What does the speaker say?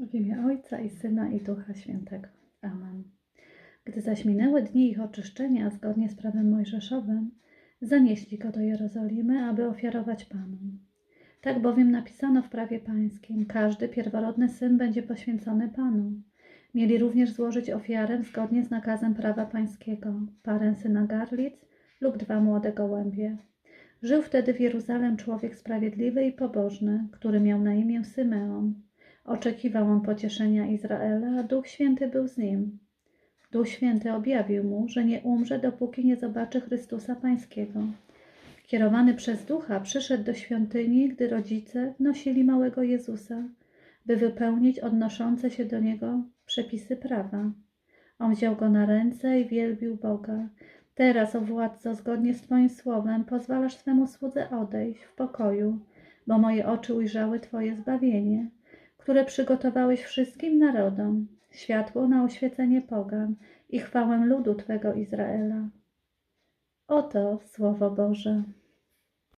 W imię Ojca i Syna i Ducha Świętego. Amen. Gdy zaś minęły dni ich oczyszczenia zgodnie z prawem mojżeszowym, zanieśli go do Jerozolimy, aby ofiarować Panu. Tak bowiem napisano w prawie pańskim, każdy pierworodny syn będzie poświęcony Panu. Mieli również złożyć ofiarę zgodnie z nakazem prawa pańskiego, parę syna garlic lub dwa młode gołębie. Żył wtedy w Jeruzalem człowiek sprawiedliwy i pobożny, który miał na imię Symeon. Oczekiwał on pocieszenia Izraela, a Duch Święty był z nim. Duch Święty objawił mu, że nie umrze, dopóki nie zobaczy Chrystusa Pańskiego. Kierowany przez Ducha przyszedł do świątyni, gdy rodzice nosili małego Jezusa, by wypełnić odnoszące się do Niego przepisy prawa. On wziął go na ręce i wielbił Boga. Teraz, o władco, zgodnie z Twoim słowem, pozwalasz swemu słudze odejść w pokoju, bo moje oczy ujrzały Twoje zbawienie, które przygotowałeś wszystkim narodom, światło na oświecenie pogan i chwałę ludu Twego Izraela. Oto Słowo Boże.